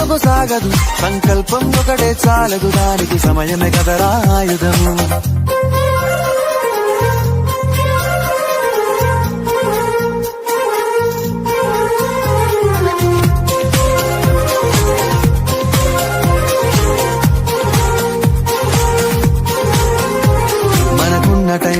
ముందుకు సాగదు. సంకల్పం ఒకటే చాలదు. దానికి సమయమే కదరా ఆయుధము.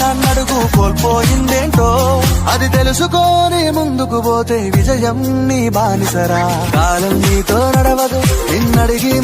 నన్నడుగు కోల్పోయిందేంటో? అది తెలుసుకొని ముందుకు పోతే విజయం నీ బానిసరా. కాలం నీతో నడవదు నిన్నడిగి